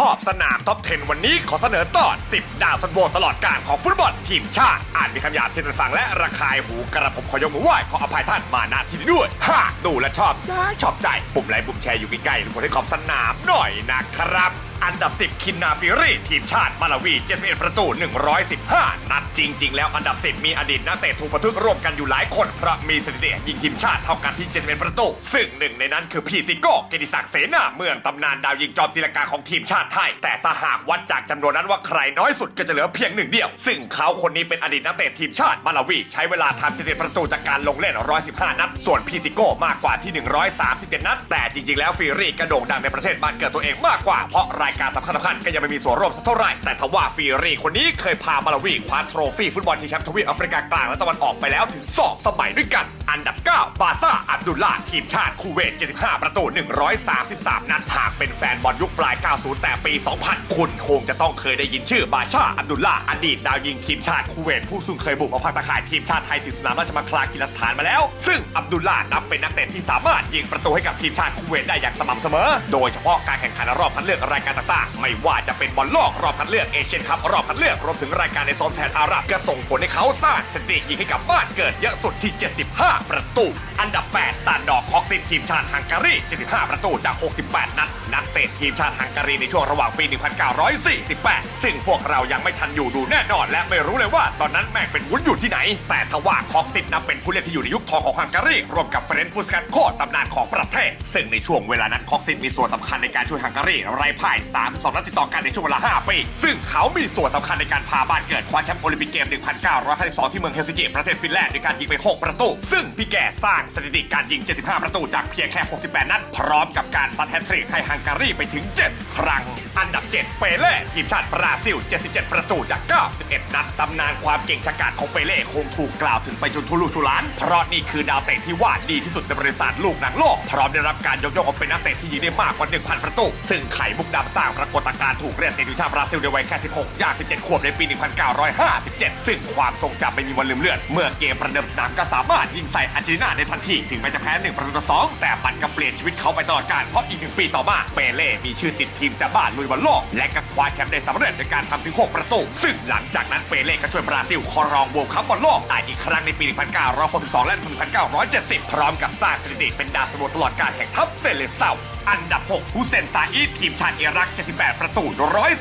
ขอบสนามท็อป 10 วันนี้ขอเสนอตอน 10 ดาวสันโบตลอดการของฟุตบอลทีมชาติอ่านมีคำหยาบที่ท่านฟังและระคายหูกระผมขอยกมือไหว้ขออภัยท่านมาณที่นี้ด้วย หากดูและชอบได้ชอบใจ ปุ่มไลค์ปุ่มแชร์อยู่ใกล้ๆทุกคนให้ขอบสนามหน่อยนะครับ อันดับ 10 คินนาฟิรีทีมชาติมาลาวี 71 ประตู 115 นัดจริง ๆ แล้วอันดับ 10 มีอดีตนักเตะถูกบันทึกร่วมกันอยู่หลายคน เพราะมีสถิติยิงทีมชาติเท่ากันที่ 71 ประตู ซึ่งหนึ่งในนั้นคือพี่ซิโก้เกติศักดิ์เสนาเมืองตำนานดาวยิงจอมตีลังกาของทีมชาติไทย แต่ถ้าหากวัดจากจำนวนนั้นว่าใครน้อยสุดก็จะเหลือเพียงหนึ่งเดียว ซึ่งเขาคนนี้เป็นอดีตนักเตะทีมชาติมาลาวี ใช้เวลาทำ71ประตูจากการลงเล่น 115 นัด ส่วนพี่ซิโก้มากกว่าที่ 131 นัด แต่จริงๆ แล้วฟิรีก็โด่งดังในประเทศบ้านเกิดตัวเองมากกว่าเพราะรายการสำคัญสำคัญก็ยังไม่มีส่วนร่วมสักเท่าไหร่ แต่ทว่าฟิรีคนนี้เคยพามาลาวีคว้าโทรฟี่ฟุตบอลชิงแชมป์ทวีปแอฟริกากลางและตะวันออกไปแล้วถึง 2 สมัยด้วยกัน อันดับ 9 บาซ่า อับดุลลาทีมชาติคูเวต 75 ประตู 133 นัด หากเป็นแฟนบอลยุคปลาย 90 แต่ปี 2000 คุณคงจะต้องเคยได้ยินชื่อบาชา อับดุลลาอดีตดาวยิงทีมชาติคูเวตผู้ซึ่งเคยบุกมาพังตะข่ายทีมชาติไทยถึงสนามราชมังคลากีฬาสถานมาแล้ว ซึ่งอับดุลลานับเป็นนักเตะที่สามารถยิงประตูให้กับทีมชาติคูเวตได้อย่างสม่ำเสมอ โดยเฉพาะการแข่งขันรอบคัดเลือกรายการต่างๆ ไม่ว่าจะเป็นบอลโลกรอบคัดเลือกเอเชียนคัพรอบคัดเลือกรวมถึงรายการในโซนแทนอาหรับก็ส่งผลให้เขาสร้างสถิติยิงให้กับบ้านเกิดเยอะสุดที่ 75 ประตู อันดับ 8ซานดอกคอกซินทีมชาติฮังการี 75 ประตูจาก 68 นัด นักเตะทีมชาติฮังการีในช่วงระหว่างปี 1948 ซึ่งพวกเรายังไม่ทันอยู่ดูแน่นอน และไม่รู้เลยว่าตอนนั้นแม่งเป็นวุ้นอยู่ที่ไหน แต่ทว่าคอกซินนับเป็นผู้เล่นที่อยู่ในยุคทองของฮังการีรวมกับเฟรนซ์พุสกัตโคตตำนานของประเทศ ซึ่งในช่วงเวลานั้นคอกซินมีส่วนสำคัญในการช่วยฮังการีไร้พ่าย32นัดติดต่อกันในช่วงเวลา 5 ปี ซึ่งเขามีส่วนสำคัญในการพาบ้านเกิดคว้าแชมป์โอลิมปิกเกม 1952 ที่เมืองเฮลซิงกิประเทศฟินแลนด์ด้วยการยิงไป 6 ประตู ซึ่งพี่แกสร้างสถิติการยิง 75 ประตูจากเพียงแค่ 68 นัด พร้อมกับการซัดแฮตทริกให้ฮังการีไปถึง 7 ครั้ง อันดับ 7 เปเล่ทีมชาติบราซิล 77 ประตูจาก 91 นัดตำนานความเก่งชะกาจของเปเล่คงถูกกล่าวถึงไปจนทุลุชุลาน เพราะนี่คือดาวเตะที่ว่าดีที่สุดในบริษัทลูกหนังโลก พร้อมได้รับการยกย่องว่าเป็นนักเตะที่ยิงได้มากกว่า 1,000 ประตู ซึ่งไข่มุกดำสร้างปรากฏการณ์ถูกเรียกติดทีมชาติบราซิลในวัยแค่ 16 ย่าง 17 ขวบในปี 1957 ซึ่งความทรงจำไม่มีวันลืมเลือน เมื่อเกมประเดิมสนามก็สามารถยิงใส่อาร์เจนตินาในทันที ถึงแม้จะแพ้1ประตูต่อ2แต่มันก็เปลี่ยนชีวิตเขาไปตลอดกาลเพราะอีกหนึ่งปีต่อมาเปเล่มีชื่อติดทีมแซบ้าลุยบอลโลก และก็คว้าแชมป์ได้สำเร็จในการทำถึง 6 ประตู ซึ่งหลังจากนั้นเปเล่ก็ช่วยบราซิลครองโวลคัพบอลโลกได้อีกครั้งในปี 1962 และ 1970 พร้อมกับสร้างสถิติเป็นดาวสโมตลอดการแห่งทัพเซเลเซา อันดับ 6 ฮุเซนซาอีทีมชาติอิรัก 78 ประตู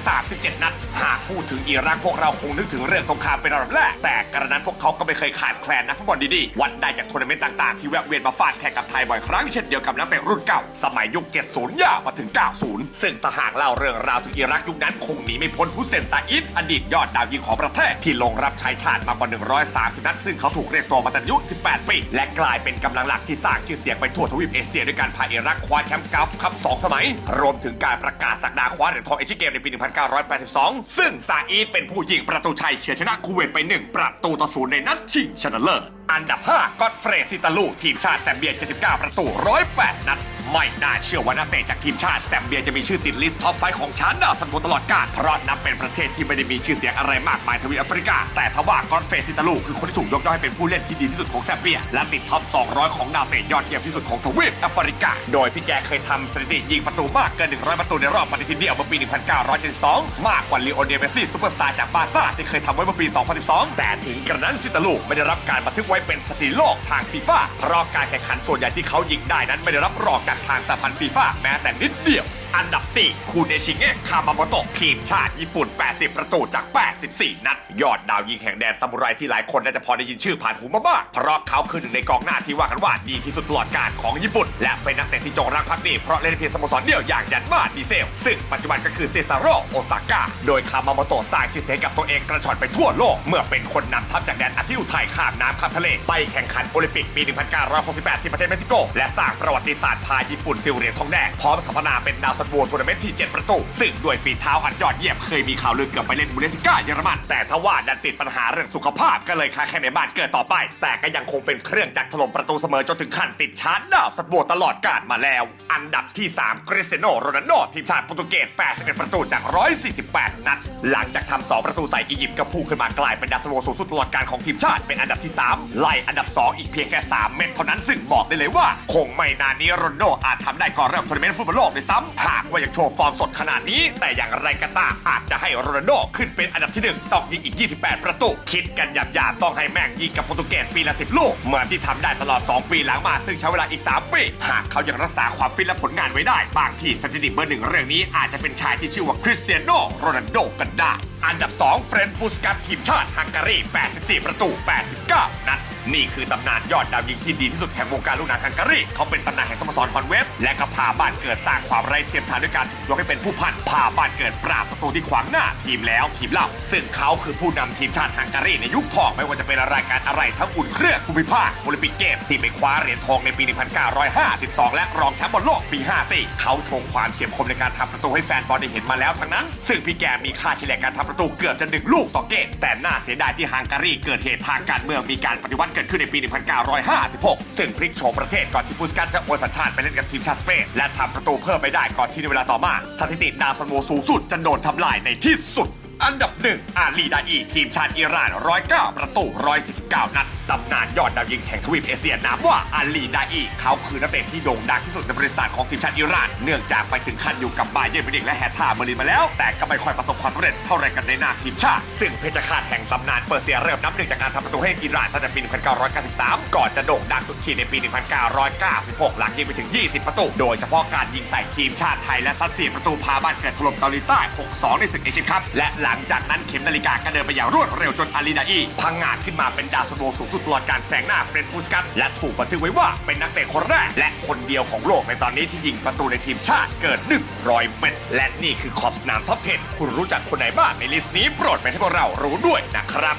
137 นัด หากพูดถึงอิรักพวกเราคงนึกถึงเรื่องสงครามเป็นอันดับแรก แต่กระนั้นพวกเขาก็ไม่เคยขาดแคลนนักฟุตบอลดีๆ วัดได้จากทัวร์นาเมนต์ต่างๆ ที่แวะเวียนมาฟาดแข่งกับไทยบ่อยครั้งเช่นเดียวกับนักเตะรุ่นเก่า สมัยยุค 70 ย่ามาถึง 90 ซึ่งถ้าหากเล่าเรื่องราวถึงอิรักยุคนั้นคงหนีไม่พ้นฮุเซนซาอีอดีตยอดดาวยิงของประเทศที่ลงรับใช้ชาติมากกว่า 130 นัด ซึ่งเขาถูกเรียกตัวมาตั้งอายุ 18 ปี และกลายเป็นกำลังหลักที่สร้างชื่อเสียงไปทั่วทวีปเอเชียด้วยการพาอิรักคว้าแชมป์กาฟคัพ2สมัย รวมถึงการประกาศสักดาคว้าเหรียญทองเอเชียนเกมในปี 1982 ซึ่งซาอีดเป็นผู้ยิงประตูชัยเฉียชนะคูเวตไป 1 ประตูต่อศูนย์ในนัดชิงชนะเลิศอันดับ 5ก็อตเฟรซิตาลูทีมชาติแซมเบีย 79 ประตู 108 นัด ไม่น่าเชื่อว่านักเตะจากทีมชาติแซมเบียจะมีชื่อติดลิสต์ท็อปไฟของชั้นดาวซันตลอดกาลเพราะนับเป็นประเทศที่ไม่ได้มีชื่อเสียงอะไรมากมายทวีปแอฟริกา แต่ทว่ากอนเฟซิตาลูคือคนที่ถูกยกย่องให้เป็นผู้เล่นที่ดีที่สุดของแซมเบีย และติดท็อป 200 ของดาวเตะยอดเยี่ยมที่สุดของทวีปแอฟริกา โดยพี่แกเคยทำสถิติยิงประตูมากเกิน 100 ประตูในรอบปฏิทินเดียวเมื่อปี 1972 มากกว่าลีโอเนลเมซี่ซูเปอร์สตาร์จากบาซ่าที่เคยทำไว้เมื่อปี 2012 แต่ถึงกระนั้นซิตาลูไม่ได้รับการบันทึกไว้เป็นสถิติโลกทางฟีฟ่าเพราะการแข่งขันส่วนใหญ่ที่เขายิงได้นั้นไม่ได้รับรองจากางสหพันธ์ฟีฟ่าแม้แต่นิดเดียว อันดับ 4 คูเนชิเงะคามาโมโตะทีมชาติญี่ปุ่น 80 ประตูจาก 84 นัด ยอดดาวยิงแห่งแดนซามูไรที่หลายคนน่าจะพอได้ยินชื่อผ่านหูมาบ้างเพราะเขาคือหนึ่งในกองหน้าที่ว่ากันว่าดีที่สุดตลอดกาลของญี่ปุ่น และเป็นนักเตะที่จงรักภักดีเพราะเล่นเพียงสโมสรเดียวอย่างยันมาดีเซล ซึ่งปัจจุบันก็คือเซซาโรโอซาก้าโดยคามาโมโตะสร้างชื่อเสียงกับตัวเองกระชอนไปทั่วโลก เมื่อเป็นคนนำทัพจากแดนอาทิย์อุทัยข้ามน้ำข้ามทะเลไปแข่งขันโอลิมปิกปี 1968 ที่ประเทศเม็กซิโก และสร้างประวัติศาสตร์พาญี่ปุ่นซิลเหรียญทองแดงพร้อมสัมพนาเป็นดาวซันโวทัวร์นาเมนต์ที่ 7 ประตู ซึ่งด้วยฝีเท้าอันยอดเยี่ยมเคยมีข่าวลือเกือบไปเล่นบูเดสซิก้าเยอรมัน แต่ทว่าดันติดปัญหาเรื่องสุขภาพก็เลยค้าแค่ในบ้านเกิดต่อไป แต่ก็ยังคงเป็นเครื่องจักรถล่มประตูเสมอจนถึงขั้นติดชาร์จดาวซันโวตลอดกาลมาแล้ว อันดับที่ 3 คริสเตียโนโรนัลโดทีมชาติโปรตุเกส 81 ประตูจาก 148 นัด หลังจากทำ2ประตูใส่อียิปต์ก็พุ่งขึ้นมากลายเป็นดาวซันโวสูงสุดตลอดการของทีมชาติเป็นอันดับที่ 3 ไล่อันดับ 2 อีกเพียงแค่ 3 เม็ดเท่านั้นซึ่งบอกได้เลยว่า คงไม่นานนี้โรนัลโดอาจทำได้ก่อนเริ่มทัวร์นาเมนต์ฟุตบอลโลกด้วยซ้ำหากว่ายังโชว์ฟอร์มสดขนาดนี้ แต่อย่างไรก็ตามอาจจะให้โรนัลโดขึ้นเป็นอันดับที่หนึ่งต้องยิงอีก 28 ประตู คิดกันหยาบๆต้องให้แม่งยิงกับโปรตุเกสปีละ 10 ลูกเหมือนที่ทำได้ตลอด 2 ปีหลังมาซึ่งใช้เวลาอีก 3 ปี หากเขายังรักษาความฟิตและผลงานไว้ได้ บางที่สถิติเบอร์หนึ่งเรื่องนี้อาจจะเป็นชายที่ชื่อว่าคริสเตียโนโรนัลโดกันได้อันดับ 2 เฟรนด์บูสกัตทีมชาติฮังการี 84 ประตู 89 นัด นี่คือตำนานยอดดาวยิงที่ดีที่สุดแห่งวงการลูกหนังฮังการี เขาเป็นตำนานแห่งสโมสรฮอนเวฟและก็พาบ้านเกิดสร้างความไร้เทียมทานด้วยการถูกยกให้เป็นผู้พันพาบ้านเกิดปราบศัตรูที่ขวางหน้าทีมแล้วทีมเล่า ซึ่งเขาคือผู้นำทีมชาติฮังการีในยุคทองไม่ว่าจะเป็นรายการอะไรทั้งอุ่นเครื่องภูมิภาคโอลิมปิกเกมที่ไปคว้าเหรียญทองในปี 1952 และรองแชมป์บอลโลกปี 54 เขาโชว์ความเฉียบคมในการทำประตูให้แฟนบอลได้เห็นมาแล้วทั้งนั้น ซึ่งพี่แกมีค่าเฉลี่ยการทำประตูเกือบจะดึงลูกต่อเกตแต่น่าเสียดายที่ฮังการีเกิดเหตุทางการเมืองมีการปฏิวัติเกิดขึ้นในปี 1956 ซึ่งพลิกโฉมประเทศก่อนที่ปูสกัสจะโอนสัญชาติไปเล่นกับทีมชาติสเปนและทำประตูเพิ่มไปได้ก่อนที่ในเวลาต่อมาสถิติดาวซันโวสูงสุดจะโดนทำลายในที่สุด อันดับหนึ่งอาลีดาอี ทีมชาติอิหร่าน 109 ประตู 149 นัดตำนานยอดดาวยิงแห่งทวีปเอเชียนามว่าอาลีดาอี เขาคือนักเตะที่โด่งดังที่สุดในบริษัทของทีมชาติอิหร่าน เนื่องจากไปถึงขั้นอยู่กับบาเยิร์นมิวนิกและแฮท่าเบอร์ลินมาแล้ว แต่ก็ไม่ค่อยประสบความสำเร็จเท่าไรกันในหน้าทีมชาติ ซึ่งเพชรฆาตแห่งตำนานเปอร์เซียเริ่มนับหนึ่งจากการทำประตูให้อิหร่านตั้งแต่ปี 1993 ก่อนจะโด่งดังสุดขีดในปี 1996 หลังยิงไปถึง 20 ประตู โดยเฉพาะการยิงใส่ทีมชาติไทยและซัดสียประตูพาบ้านเกิดถล่มเกาหลีใต้ 6-2 ในศึกเอเชียนคัพและหลัังจากนั้นเข็มนาฬิกาก็เดินไปอย่างรวดเร็วจนอาลีดาอีพังงาดขึ้นมาเป็นดาวสโวสูงสุดตลอดการแซงหน้าเฟรนด์บูสกัตและถูกบันทึกไว้ว่าเป็นนักเตะคนแรก และคนเดียวของโลกในตอนนี้ที่ยิงประตูในทีมชาติเกิน100เมตรและนี่คือขอบสนามท็อป10คุณรู้จักคนไหนบ้างในลิสต์นี้โปรดไปให้พวกเรารู้ด้วยนะครับ